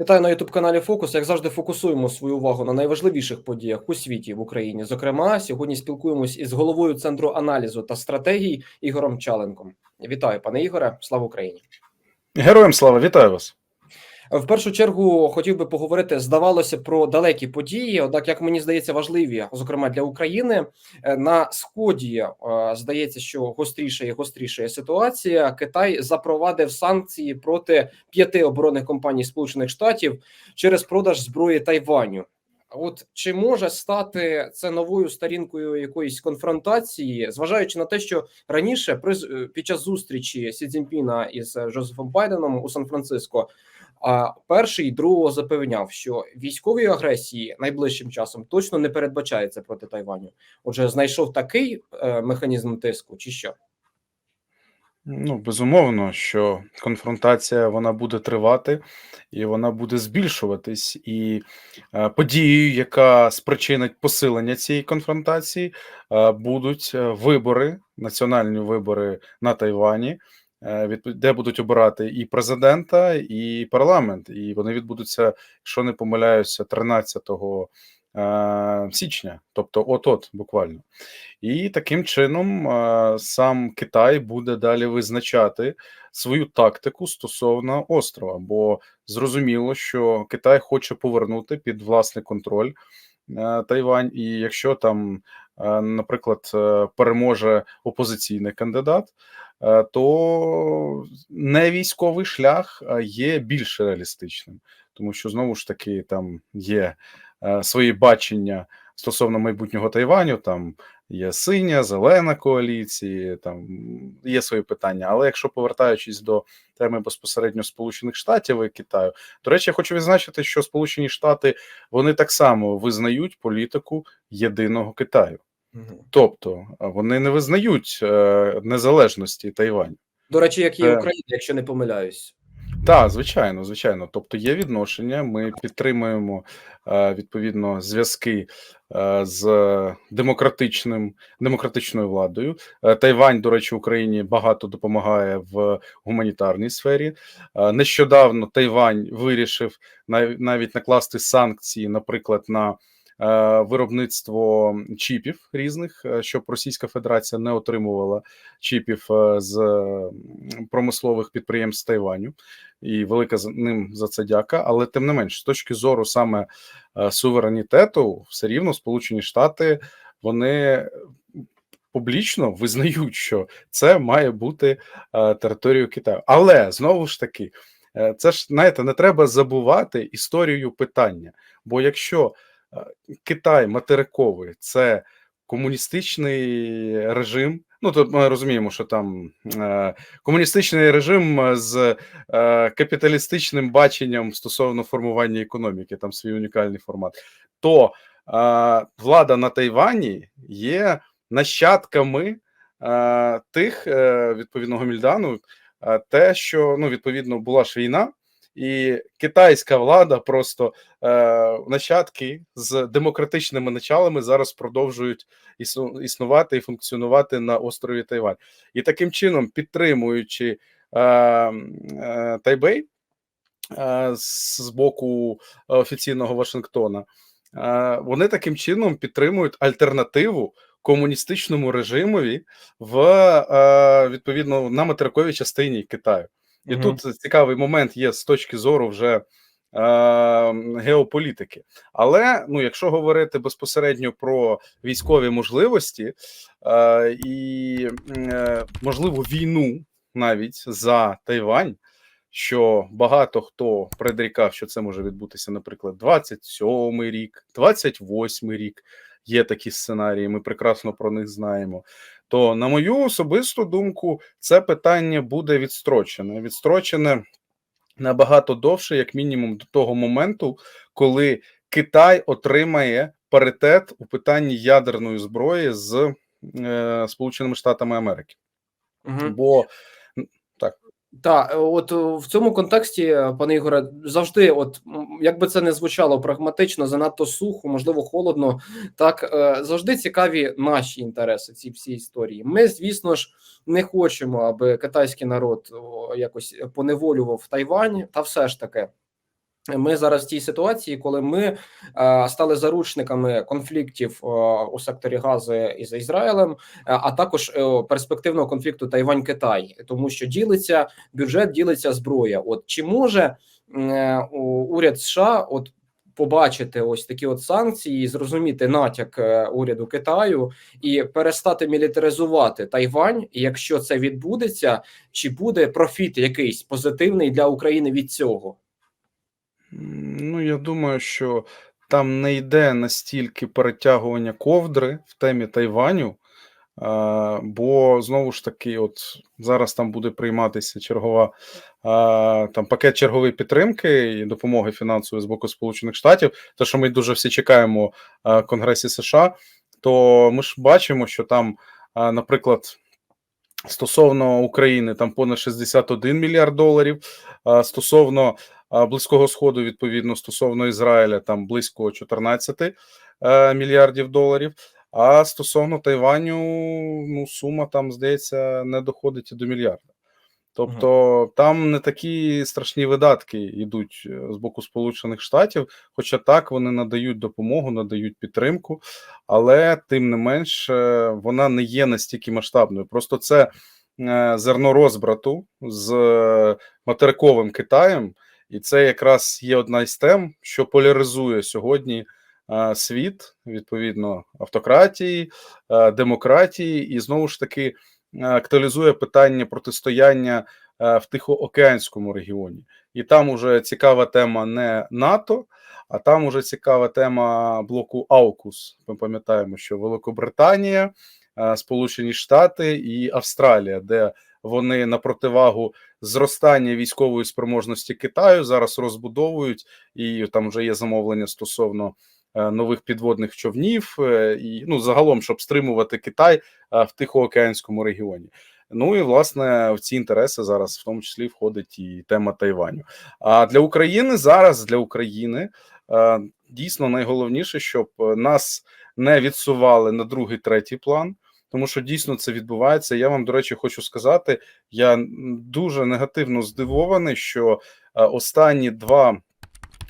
Вітаю на youtube каналі Фокус. Як завжди, фокусуємо свою увагу на найважливіших подіях у світі в Україні. Зокрема, сьогодні спілкуємось із головою центру аналізу та стратегії Ігорем Чаленком. Вітаю, пане Ігоре. Слава Україні! Героям слава, вітаю вас. В першу чергу хотів би поговорити, здавалося, про далекі події. Однак, як мені здається, важливі, зокрема для України Е, на сході е, здається, що гостріша і гостріша ситуація. Китай запровадив санкції проти п'яти оборонних компаній Сполучених Штатів через продаж зброї Тайваню. От чи може стати це новою сторінкою якоїсь конфронтації, зважаючи на те, що раніше при під час зустрічі Сі Цзіньпіна із Жозефом Байденом у Сан-Франциско а перший і другого запевняв, що військової агресії найближчим часом точно не передбачається проти Тайваню. Отже, знайшов такий е, механізм тиску, чи що? Ну, безумовно, що конфронтація вона буде тривати і вона буде збільшуватись. І е, подією, яка спричинить посилення цієї конфронтації, е, будуть вибори, національні вибори на Тайвані, де будуть обирати і президента, і парламент. І вони відбудуться, якщо не помиляюся, 13 е, січня, тобто от-от буквально. І таким чином е, сам Китай буде далі визначати свою тактику стосовно острова, бо зрозуміло, що Китай хоче повернути під власний контроль е, Тайвань, і якщо там, е, наприклад, е, переможе опозиційний кандидат, е, то не військовий шлях е, є більш реалістичним, тому що знову ж таки там є е, свої бачення стосовно майбутнього Тайваню. Там є синя, зелена коаліції, там є свої питання. Але якщо повертаючись до теми безпосередньо Сполучених Штатів і Китаю, до речі, я хочу відзначити, що Сполучені Штати вони так само визнають політику єдиного Китаю, тобто вони не визнають е, незалежності Тайваню. До речі, як і Е. Україна, якщо не помиляюсь. Так, звичайно, звичайно. Тобто є відношення. Ми підтримуємо е, відповідно зв'язки з демократичним демократичною владою. Тайвань, до речі, Україні багато допомагає в гуманітарній сфері. Нещодавно Тайвань вирішив нав- навіть накласти санкції, наприклад, на виробництво чіпів різних, е, щоб Російська Федерація не отримувала чіпів е, з промислових підприємств Тайваню і велика за ним за це дяка. Але тим не менш, з точки зору саме е, суверенітету, все рівно Сполучені Штати вони публічно визнають, що це має бути е, територією Китаю. Але знову ж таки, е, це ж знаєте, не треба забувати історію питання. Бо якщо е, Китай материковий це комуністичний режим. Ну, то ми розуміємо, що там е, комуністичний режим е, з е, капіталістичним баченням стосовно формування економіки, там свій унікальний формат, то е, влада на Тайвані є нащадками е, тих е, відповідно Гомільдану, е, те, що ну відповідно була ж війна, і китайська влада просто е, нащадки з демократичними началами зараз продовжують існу- існувати і функціонувати на острові Тайвань. І таким чином, підтримуючи е, е, Тайбей е, з боку офіційного Вашингтона, е, вони таким чином підтримують альтернативу комуністичному режимові в е, відповідно на материковій частині Китаю. І Мгм. тут цікавий момент є з точки зору вже е, геополітики. Але ну, якщо говорити безпосередньо про військові можливості е, і е, можливу війну навіть за Тайвань, що багато хто предрікав, що це може відбутися, наприклад, 27-й рік, 28-й рік. Є такі сценарії, ми прекрасно про них знаємо. То, на мою особисту думку, це питання буде відстрочене. Відстрочене набагато довше, як мінімум, до того моменту, коли Китай отримає паритет у питанні ядерної зброї з е, Сполученими Штатами Америки. Мгм. Бо Так, от е, в цьому контексті, е, пане Ігоре, завжди, от як би це не звучало прагматично, занадто сухо, можливо, холодно. Так е, завжди цікаві наші інтереси. Ці всі історії. Ми, звісно ж, не хочемо, аби китайський народ якось поневолював Тайвань, та все ж таки. Ми зараз в тій ситуації, коли ми е, стали заручниками конфліктів е, у секторі Гази із Ізраїлем, е, а також е, перспективного конфлікту Тайвань-Китай, тому що ділиться бюджет, ділиться зброя. От чи може е, уряд США от побачити ось такі от санкції, зрозуміти натяк е, уряду Китаю і перестати мілітаризувати Тайвань? Якщо це відбудеться, чи буде профіт якийсь позитивний для України від цього? Ну, я думаю, що там не йде настільки перетягування ковдри в темі Тайваню, бо знову ж таки, от зараз там буде прийматися чергова там пакет чергової підтримки і допомоги фінансової з боку Сполучених Штатів. Те, що ми дуже всі чекаємо в Конгресі США, то ми ж бачимо, що там, наприклад. Стосовно України там понад 61 мільярд доларів. Стосовно Близького Сходу, відповідно, стосовно Ізраїля, там близько 14 е, мільярдів доларів. А стосовно Тайваню, ну сума там, здається, не доходить і до мільярда. Тобто там не такі страшні видатки йдуть е, з боку Сполучених Штатів, хоча так вони надають допомогу, надають підтримку, але тим не менш е, вона не є настільки масштабною. Просто це зерно розбрату з материковим Китаєм, і це якраз є одна із тем, що поляризує сьогодні світ, відповідно, автократії, демократії, і знову ж таки актуалізує питання протистояння в Тихоокеанському регіоні. І там уже цікава тема не НАТО, а там уже цікава тема блоку Аукус. Ми пам'ятаємо, що Великобританія, Сполучені Штати і Австралія, де вони на противагу зростання військової спроможності Китаю зараз розбудовують, і там вже є замовлення стосовно е, нових підводних човнів, е, і ну загалом, щоб стримувати Китай е, в Тихоокеанському регіоні. Ну і власне в ці інтереси зараз в тому числі входить і тема Тайваню. А для України зараз для України дійсно найголовніше, щоб нас не відсували на другий, третій план. Тому що дійсно це відбувається. Я вам, до речі, хочу сказати, я дуже негативно здивований, що е, останні два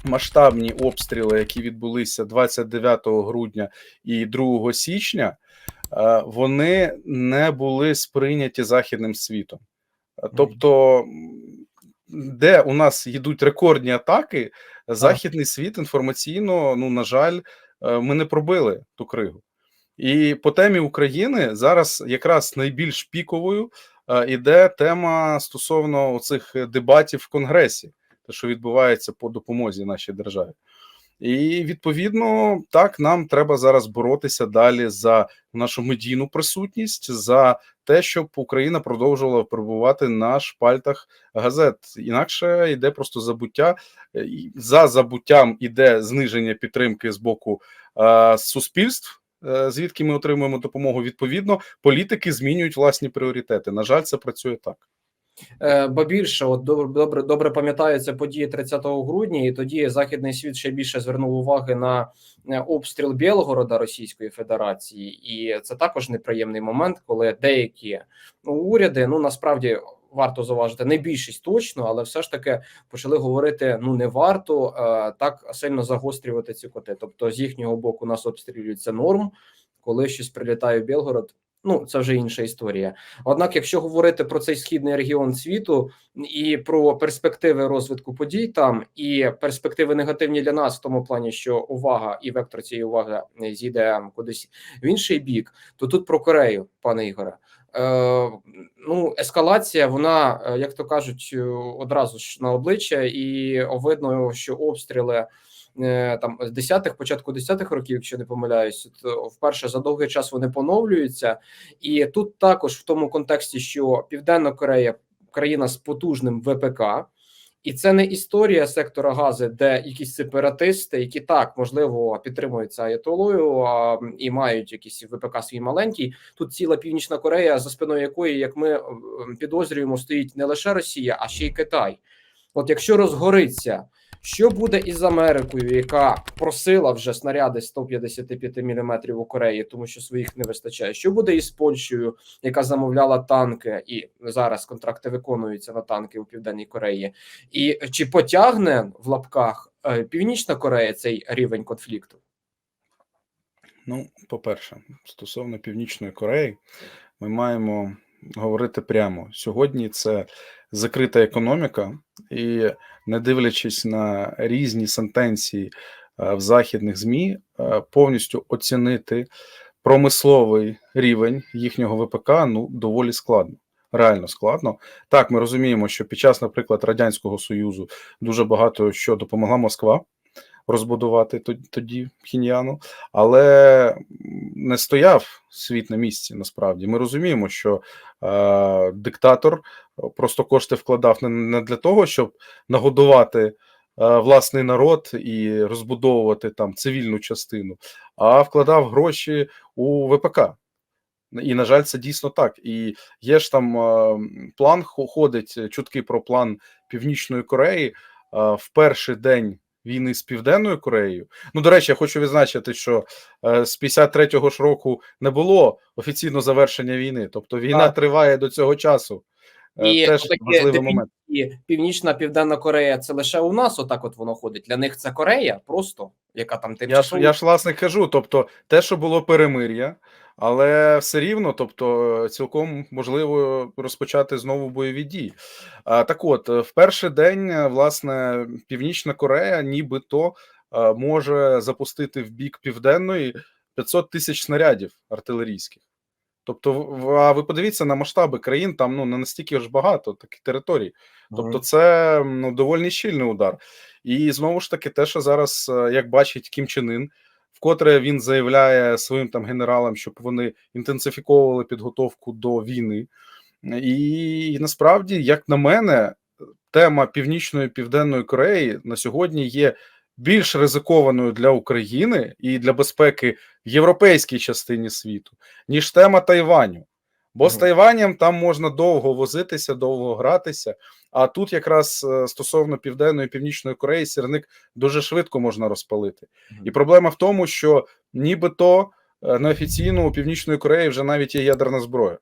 масштабні обстріли, які відбулися 29 грудня і 2 січня, е, вони не були сприйняті західним світом. Е, Тобто, де у нас йдуть рекордні атаки, західний світ інформаційно, ну на жаль, ми не пробили ту кригу. І по темі України зараз якраз найбільш піковою е, іде тема стосовно цих дебатів в Конгресі, те, що відбувається по допомозі нашій державі. І відповідно так нам треба зараз боротися далі за нашу медійну присутність, за те, щоб Україна продовжувала перебувати на шпальтах газет. Інакше йде просто забуття. Е, За забуттям іде зниження підтримки з боку е, суспільств. Е, Звідки ми отримуємо допомогу? Відповідно, політики змінюють власні пріоритети. На жаль, це працює так. Е, Бо більше, от добре, добре, добре пам'ятаються події 30 грудня, і тоді західний світ ще більше звернув уваги на е, обстріл Білгорода Російської Федерації, і це також неприємний момент, коли деякі ну, уряди ну насправді варто зауважити, не більшість точно, але все ж таки почали говорити: ну не варто е, так сильно загострювати ці коти. Тобто, з їхнього боку нас обстрілюють це норм, коли щось прилітає в Білгород. Ну, це вже інша історія. Однак, якщо говорити про цей східний регіон світу і про перспективи розвитку подій там, і перспективи негативні для нас, в тому плані, що увага і вектор цієї уваги зійде кудись в інший бік, то тут про Корею, пане Ігоре. Е, ну, ескалація, вона, е, як то кажуть, е, одразу ж на обличчя, і видно, що обстріли там з 10-х, початку 10-х років, якщо не помиляюсь, то вперше за довгий час вони поновлюються. І тут також в тому контексті, що Південна Корея країна з потужним ВПК. І це не історія сектора гази, де якісь сепаратисти, які так можливо підтримуються аятолою а, і мають якісь ВПК свій маленький. Тут ціла Північна Корея, за спиною якої, як ми е, підозрюємо, стоїть не лише Росія, а ще й Китай. От якщо розгориться Що буде із Америкою, яка просила вже снаряди 155 мм у Кореї, тому що своїх не вистачає? Що буде із Польщею, яка замовляла танки, і зараз контракти виконуються на танки у Південній Кореї? І чи потягне в лапках е, Північна Корея цей рівень конфлікту? Ну, по-перше, стосовно Північної Кореї, ми маємо говорити прямо. Сьогодні це закрита економіка, і не дивлячись на різні сентенції е, в західних ЗМІ, е, повністю оцінити промисловий рівень їхнього ВПК ну доволі складно. Реально складно. Так, ми розуміємо, що під час, наприклад, Радянського Союзу дуже багато що допомогла Москва розбудувати тоді- Пхіньяну, але не стояв світ на місці. Насправді ми розуміємо, що е, диктатор просто кошти вкладав не, для того, щоб нагодувати е, власний народ і розбудовувати там цивільну частину, а вкладав гроші у ВПК. І, на жаль, це дійсно так. І є ж там е, план, хо- ходить чутки про план Північної Кореї е, в перший день війни з Південною Кореєю. Ну, до речі, я хочу відзначити, що е, з 53-го ж року не було офіційно завершення війни. Тобто війна Так. триває до цього часу. Е, І Теж важливий момент. І Північна Південна Корея це лише у нас, отак от воно ходить. Для них це Корея, просто яка там Я ж, я ж власне кажу, тобто те, що було перемир'я, але все рівно, тобто, цілком можливо розпочати знову бойові дії. А, так от, е, в перший день, е, власне, Північна Корея нібито е, може запустити в бік південної 500 тисяч снарядів артилерійських. Тобто, а ви подивіться на масштаби країн, там ну не настільки ж багато таких територій. Тобто, це ну, доволі щільний удар. І знову ж таки, те, що зараз, як бачить Кім Чен Ін, вкотре він заявляє своїм там генералам, щоб вони інтенсифіковували підготовку до війни. І, і насправді, як на мене, тема Північної Південної Кореї на сьогодні є більш ризикованою для України і для безпеки в європейській частині світу, ніж тема Тайваню. Бо з. Тайванем там можна довго возитися, довго гратися. А тут якраз е, стосовно Південної і Північної Кореї сірник дуже швидко можна розпалити. І проблема в тому, що нібито е, неофіційно у Північної Кореї вже навіть є ядерна зброя.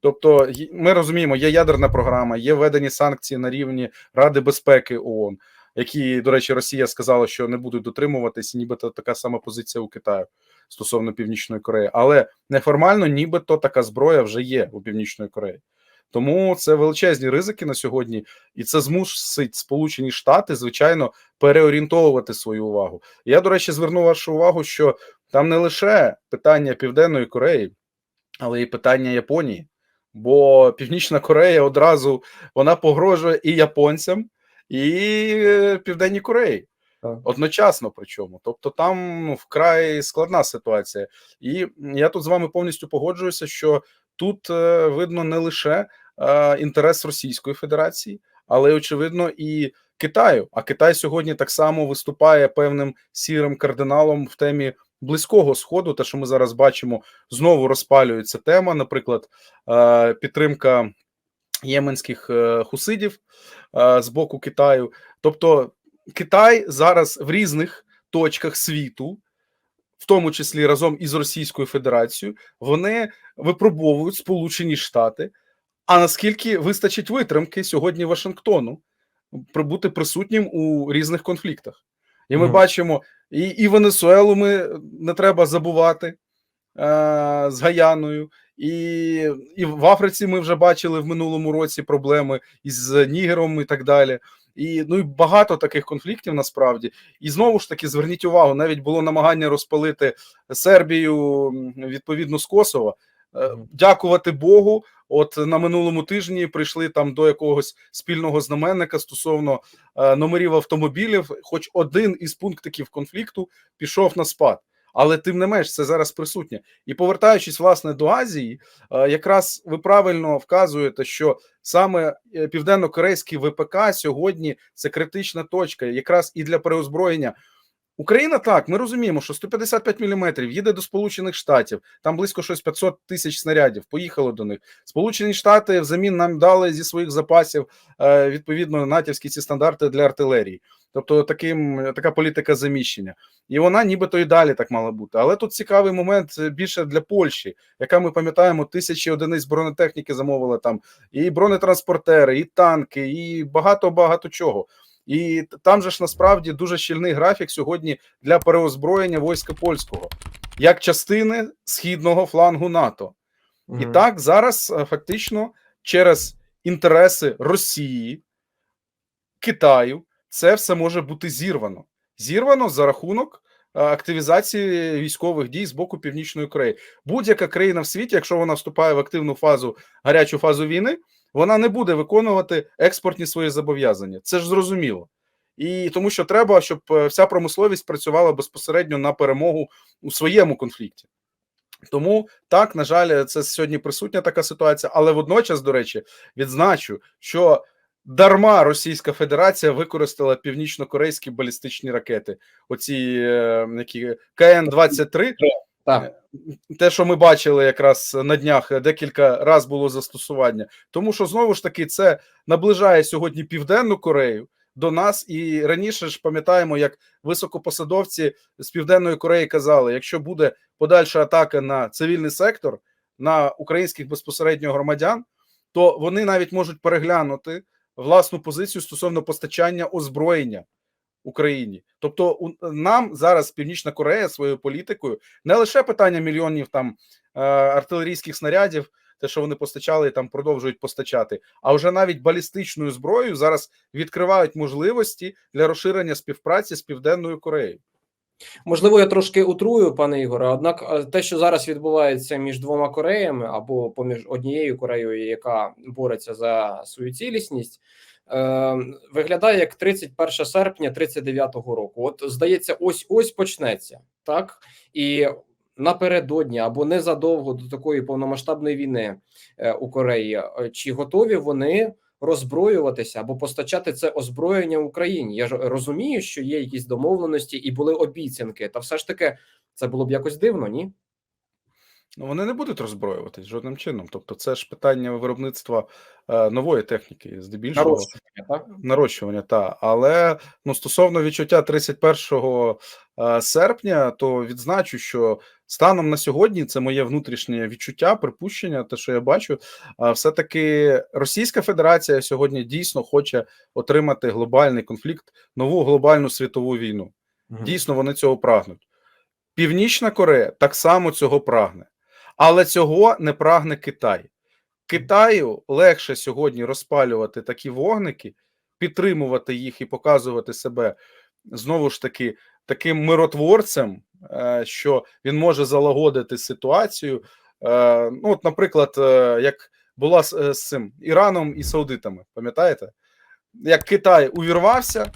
Тобто, ми розуміємо, є ядерна програма, є введені санкції на рівні Ради безпеки ООН, які, до речі, Росія сказала, що не будуть дотримуватись, нібито така сама позиція у Китаю стосовно Північної Кореї. Але неформально, нібито така зброя вже є у Північної Кореї. Тому це величезні ризики на сьогодні, і це змусить Сполучені Штати, звичайно, переорієнтовувати свою увагу. Я, до речі, зверну вашу увагу, що там не лише питання Південної Кореї, але й питання Японії. Бо Північна Корея одразу вона погрожує і японцям, і е, Південній Кореї Одночасно. Причому, тобто, там ну, вкрай складна ситуація. І я тут з вами повністю погоджуюся, що тут е, видно не лише е, інтерес Російської Федерації, але очевидно і Китаю. А Китай сьогодні так само виступає певним сірим кардиналом в темі близького сходу. Те, що ми зараз бачимо, знову розпалюється тема. Наприклад, е, підтримка єменських е, хусидів е, з боку Китаю. Тобто, Китай зараз в різних точках світу. В тому числі разом із Російською Федерацією, вони випробовують Сполучені Штати. А наскільки вистачить витримки сьогодні Вашингтону бути присутнім у різних конфліктах? І ми Мгм. бачимо, і, і Венесуелу ми не треба забувати е, з Гаяною, і, і в Африці ми вже бачили в минулому році проблеми із Нігером і так далі. І ну і багато таких конфліктів насправді. І знову ж таки зверніть увагу, навіть було намагання розпалити Сербію відповідно з Косова. Е, Дякувати Богу. От на минулому тижні прийшли там до якогось спільного знаменника стосовно е, номерів автомобілів. Хоч один із пунктиків конфлікту пішов на спад. Але тим не менш, це зараз присутнє. І повертаючись власне до Азії, е, якраз ви правильно вказуєте, що саме е, південно-корейський ВПК сьогодні це критична точка, якраз і для переозброєння. Україна так, ми розуміємо, що 155 мм їде до Сполучених Штатів, там близько щось 500 тисяч снарядів, поїхало до них. Сполучені Штати взамін нам дали зі своїх запасів е, відповідно натівські ці стандарти для артилерії. Тобто, таким така політика заміщення, і вона нібито і далі так мала бути. Але тут цікавий момент е, більше для Польщі, яка ми пам'ятаємо, тисячі одиниць бронетехніки замовила там і бронетранспортери, і танки, і багато багато чого. І там же ж насправді дуже щільний графік сьогодні для переозброєння війська польського як частини східного флангу НАТО. І так зараз е, фактично через інтереси Росії, Китаю, це все може бути зірвано. Зірвано за рахунок е, активізації військових дій з боку Північної Кореї. Будь-яка країна в світі, якщо вона вступає в активну фазу, гарячу фазу війни, вона не буде виконувати експортні свої зобов'язання. Це ж зрозуміло. І тому що треба, щоб е, вся промисловість працювала безпосередньо на перемогу у своєму конфлікті. Тому так, на жаль, це сьогодні присутня така ситуація, але водночас, до речі, відзначу, що дарма Російська Федерація використала північно-корейські балістичні ракети. Оці е, які КН-23, Так. те, що ми бачили якраз на днях, декілька раз було застосування. Тому що знову ж таки це наближає сьогодні Південну Корею до нас. І раніше ж пам'ятаємо, як високопосадовці з Південної Кореї казали: якщо буде подальша атака на цивільний сектор, на українських безпосередньо громадян, то вони навіть можуть переглянути власну позицію стосовно постачання озброєння. Україні, тобто у нам зараз Північна Корея своєю політикою не лише питання мільйонів там е, артилерійських снарядів, те, що вони постачали і там продовжують постачати, а вже навіть балістичною зброєю зараз відкривають можливості для розширення співпраці з Південною Кореєю. Можливо, я трошки утрую, пане Ігоре. Однак, е, те, що зараз відбувається між двома Кореями або поміж однією Кореєю, яка бореться за свою цілісність, е, виглядає як 31 серпня 39-го року. От здається, ось ось почнеться так і. Напередодні або незадовго до такої повномасштабної війни е, у Кореї, е, чи готові вони роззброюватися або постачати це озброєння Україні. Я ж розумію, що є якісь домовленості і були обіцянки, та все ж таки це було б якось дивно, ні? Ну вони не будуть роззброюватись жодним чином. Тобто, це ж питання виробництва е, нової техніки, здебільшого Нарощування, так? нарощування, та але ну стосовно відчуття 31 е, серпня, то відзначу, що станом на сьогодні це моє внутрішнє відчуття, припущення, те, що я бачу, все таки Російська Федерація сьогодні дійсно хоче отримати глобальний конфлікт, нову глобальну світову війну. Дійсно, вони цього прагнуть. Північна Корея так само цього прагне, але цього не прагне Китай. Китаю легше сьогодні розпалювати такі вогники, підтримувати їх і показувати себе знову ж таки таким миротворцем, що він може залагодити ситуацію. Е, Ну, от, наприклад, е, як була з, е, цим Іраном і Саудитами, пам'ятаєте? Як Китай увірвався,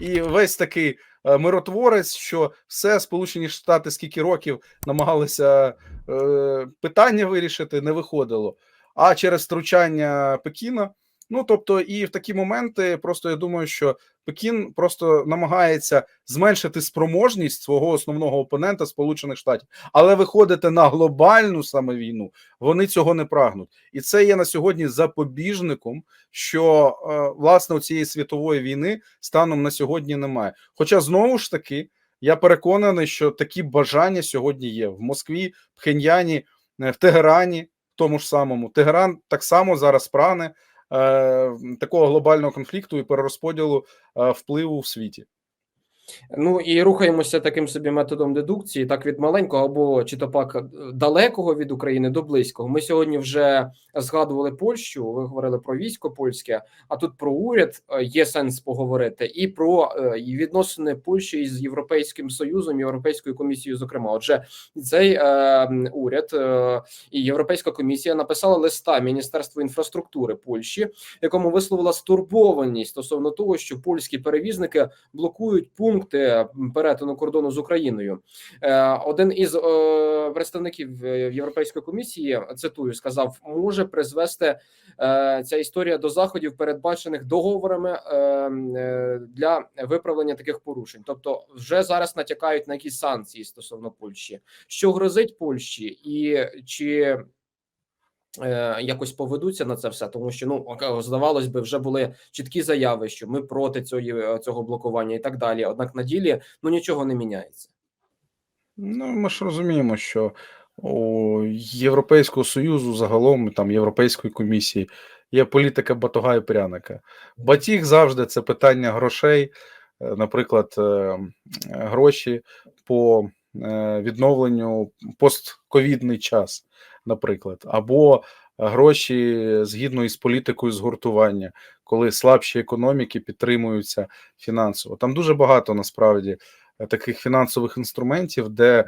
і весь такий е, миротворець, що все Сполучені Штати скільки років намагалися е, питання вирішити, не виходило. А через втручання Пекіна. Ну тобто, і в такі моменти, просто я думаю, що Пекін просто намагається зменшити спроможність свого основного опонента Сполучених Штатів, але виходити на глобальну саме війну вони цього не прагнуть, і це є на сьогодні запобіжником, що е, власне цієї світової війни станом на сьогодні немає. Хоча знову ж таки я переконаний, що такі бажання сьогодні є в Москві, Пхеньяні, е, в Тегерані, в тому ж самому. Тегеран так само зараз прагне такого глобального конфлікту і перерозподілу е, впливу в світі. Ну і рухаємося таким собі методом дедукції, так від маленького або чи то пак далекого від України до близького. Ми сьогодні вже згадували Польщу. Ви говорили про військо польське, а тут про уряд е, є сенс поговорити, і про е, відносини Польщі із Європейським Союзом, Європейською комісією. Зокрема, отже, цей е, уряд е, і Європейська комісія написали листа Міністерству інфраструктури Польщі, якому висловила стурбованість стосовно того, що польські перевізники блокують пункти перетину кордону з Україною. Е, Один із е, представників е, Європейської комісії цитую, сказав, може призвести е, ця історія до заходів, передбачених договорами е, е, для виправлення таких порушень. Тобто, вже зараз натякають на якісь санкції стосовно Польщі, що грозить Польщі, і чи е, якось поведуться на це все, тому що ну здавалось би, вже були чіткі заяви, що ми проти цього, цього блокування і так далі. Однак на ділі ну нічого не міняється. Ну, ми ж розуміємо, що у Європейського Союзу, загалом там Європейської комісії, є політика батога і пряника. Батіг завжди це питання грошей, е, наприклад, е, гроші по е, відновленню постковідний час, наприклад, або гроші згідно із політикою згуртування, коли слабші економіки підтримуються фінансово. Там дуже багато насправді е, таких фінансових інструментів, де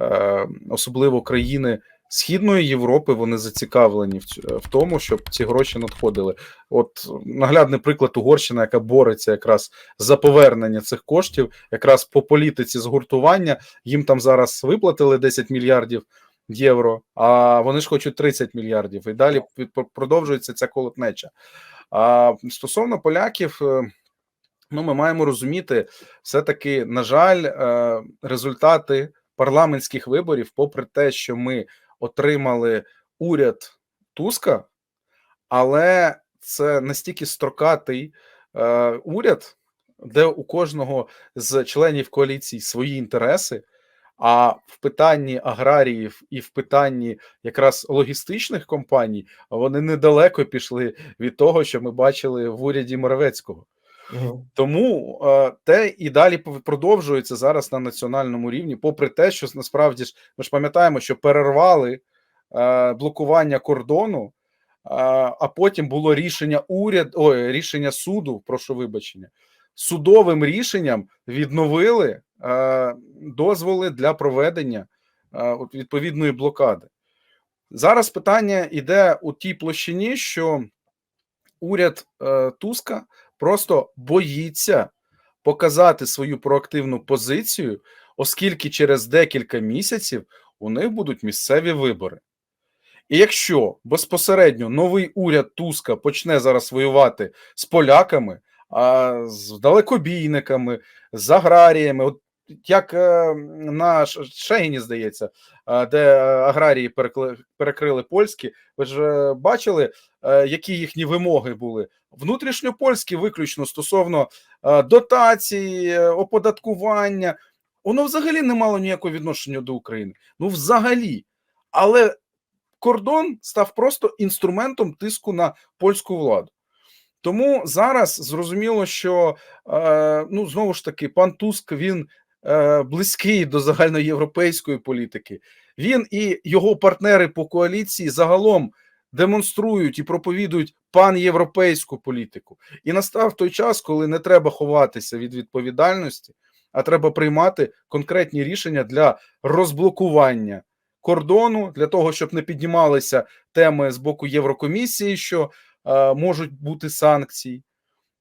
е, особливо країни Східної Європи вони зацікавлені в тому, щоб ці гроші надходили. От наглядний приклад Угорщина, яка бореться якраз за повернення цих коштів, якраз по політиці згуртування. Їм там зараз виплатили 10 мільярдів євро, а вони ж хочуть 30 мільярдів. І далі продовжується ця колотнеча. А стосовно поляків. е, Ну, ми маємо розуміти, все-таки, на жаль, е, результати парламентських виборів, попри те, що ми отримали уряд Туска, але це настільки строкатий е, уряд, де у кожного з членів коаліції свої інтереси. А в питанні аграріїв і в питанні якраз логістичних компаній вони недалеко пішли від того, що ми бачили в уряді Моровецького. Угу. Тому е, те і далі продовжується зараз на національному рівні, попри те, що насправді ж ми ж пам'ятаємо, що перервали е, блокування кордону, е, а потім було рішення уряд, ой, рішення суду, прошу вибачення, судовим рішенням відновили дозволи для проведення е, відповідної блокади. Зараз питання йде у тій площині, що уряд е, Туска просто боїться показати свою проактивну позицію, оскільки через декілька місяців у них будуть місцеві вибори. І якщо безпосередньо новий уряд Туска почне зараз воювати з поляками, а з далекобійниками, з аграріями, от як е, на Шегіні, здається, е, де е, аграрії перекрили польські, ви ж бачили, які їхні вимоги були? Внутрішньопольські виключно стосовно дотацій, оподаткування. Воно взагалі не мало ніякого відношення до України. Ну, взагалі. Але кордон став просто інструментом тиску на польську владу. Тому зараз зрозуміло, що ну знову ж таки пан Туск він близький до загальноєвропейської політики. Він і його партнери по коаліції загалом демонструють і проповідують панєвропейську політику. І настав той час, коли не треба ховатися від відповідальності, а треба приймати конкретні рішення для розблокування кордону для того, щоб не піднімалися теми з боку Єврокомісії, що е, можуть бути санкції,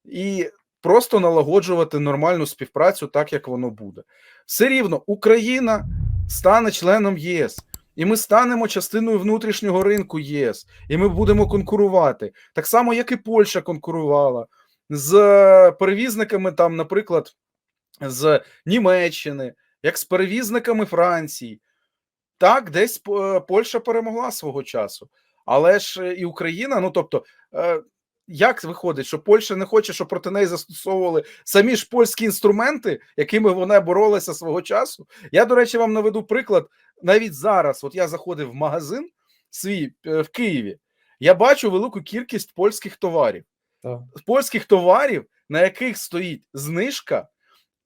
і просто налагоджувати нормальну співпрацю, так як воно буде. Все рівно Україна стане членом ЄС. І ми станемо частиною внутрішнього ринку ЄС, і ми будемо конкурувати так само, як і Польща конкурувала з е, перевізниками, там, наприклад, з Німеччини, як з перевізниками Франції. Так, десь е, Польща перемогла свого часу, але ж е, і Україна. Ну тобто, як виходить, що Польща не хоче, щоб проти неї застосовували самі ж польські інструменти, якими вона боролася свого часу? Я, до речі, вам наведу приклад навіть зараз. От я заходив в магазин свій е, в Києві, я бачу велику кількість польських товарів, Так. польських товарів, на яких стоїть знижка.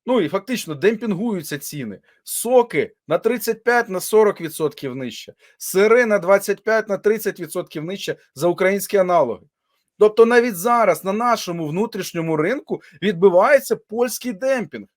Ну і фактично демпінгуються ціни. Соки на 35 на 40% нижче, сири на 25 на 30% нижче за українські аналоги. Тобто, навіть зараз на нашому внутрішньому ринку відбувається польський демпінг.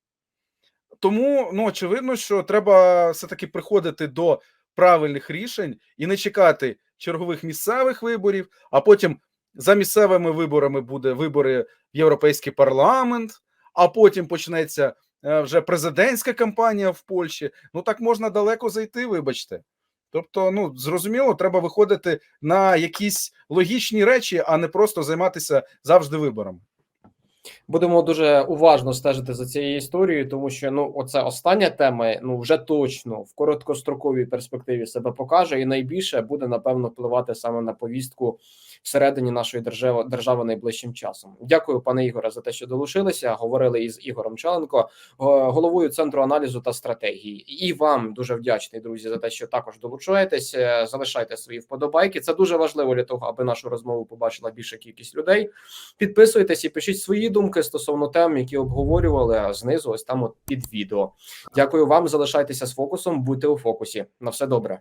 Тому ну очевидно, що треба все-таки приходити до правильних рішень і не чекати чергових місцевих виборів, а потім за місцевими виборами буде вибори в Європейський парламент, а потім почнеться е, вже президентська кампанія в Польщі. Ну так можна далеко зайти, вибачте. Тобто, ну зрозуміло, треба виходити на якісь логічні речі, а не просто займатися завжди виборами. Будемо дуже уважно стежити за цією історією, тому що ну, оце остання тема. Ну вже точно в короткостроковій перспективі себе покаже, і найбільше буде напевно впливати саме на повістку всередині нашої держави держави найближчим часом. Дякую, пане Ігоре, за те, що долучилися. Говорили із Ігорем Чаленко, головою центру аналізу та стратегії. І вам дуже вдячний, друзі, за те, що також долучаєтесь. Е, Залишайте свої вподобайки. Це дуже важливо для того, аби нашу розмову побачила більша кількість людей. Підписуйтесь і пишіть свої думки стосовно тем, які обговорювали знизу. Ось там от під відео. Дякую вам. Залишайтеся з фокусом. Будьте у фокусі. На все добре.